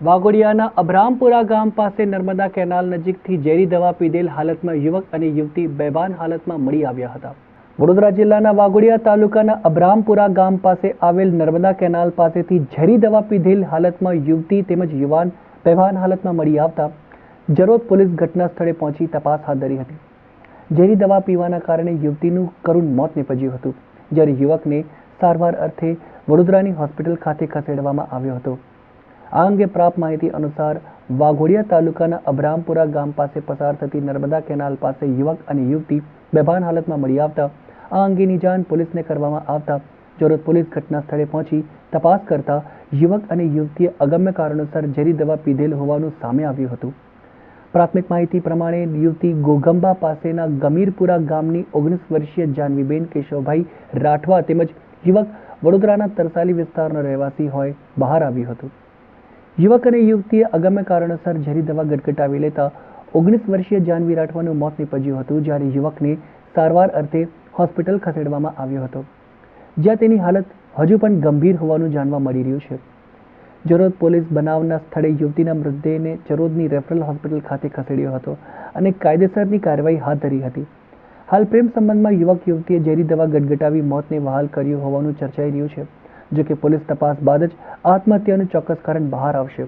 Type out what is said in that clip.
વાઘોડિયાના અભરામપુરા ગામ પાસે નર્મદા કેનાલ નજીકથી ઝેરી દવા પીધેલ હાલતમાં યુવક અને યુવતી બેભાન હાલતમાં મળી આવ્યા હતા. વડોદરા જિલ્લાના વાઘોડિયા તાલુકાના અભરામપુરા ગામ પાસે આવેલ નર્મદા કેનાલ પાસેથી ઝેરી દવા પીધેલ હાલતમાં યુવતી તેમજ યુવાન બેભાન હાલતમાં મળી આવતા જરોદ પોલીસ ઘટના સ્થળે પહોંચી તપાસ હાથ ધરી હતી. ઝેરી દવા પીવાના કારણે યુવતીનું કરુણ મોત નીપજ્યું હતું, જ્યારે યુવકને સારવાર અર્થે વડોદરાની હોસ્પિટલ ખાતે ખસેડવામાં આવ્યો હતો. આ અંગે પ્રાપ્ત માહિતી અનુસાર વાઘોડિયા તાલુકાના અબ્રામપુરા ગામ પાસે પસાર થતી નર્મદા કેનાલ પાસે યુવક અને યુવતી બેભાન હાલતમાં મળી આવતા. આ અંગેની જાણ પોલીસને કરવામાં આવતા જોરત પોલીસ ઘટના સ્થળે પહોંચી તપાસ કરતા યુવક અને યુવતીએ અગમ્ય કારણોસર ઝેરી દવા પીધેલ હોવાનું સામે આવ્યું હતું. પ્રાથમિક માહિતી પ્રમાણે યુવતી ગોગંબા પાસેના ગમીરપુરા ગામની ઓગણીસ વર્ષીય જાનવીબેન કેશવભાઈ રાઠવા તેમજ યુવક વડોદરાના તરસાલી વિસ્તારનો રહેવાસી હોય બહાર આવ્યું હતું. યુવક અને યુવતીએ અગમ્ય કારણોસર ઝેરી દવા ગટગટાવી લેતા ઓગણીસ વર્ષીય જાનવી રાઠવાનું મોત નીપજ્યું હતું, જ્યારે યુવકને સારવાર અર્થે હોસ્પિટલ ખસેડવામાં આવ્યો હતો. જ્યાં તેની હાલત હજુ પણ ગંભીર હોવાનું જાણવા મળી રહ્યું છે. જરોદ પોલીસ બનાવના સ્થળે યુવતીના મૃતદેહને જરોદની રેફરલ હોસ્પિટલ ખાતે ખસેડ્યો હતો અને કાયદેસરની કાર્યવાહી હાથ ધરી હતી. હાલ પ્રેમ સંબંધમાં યુવક યુવતીએ ઝેરી દવા ગટગટાવી મોતને વહાલ કર્યું હોવાનું ચર્ચાઈ રહ્યું છે. જો કે પોલીસ તપાસ બાદ જ આત્મહત્યાનું ચોક્કસ કારણ બહાર આવશે.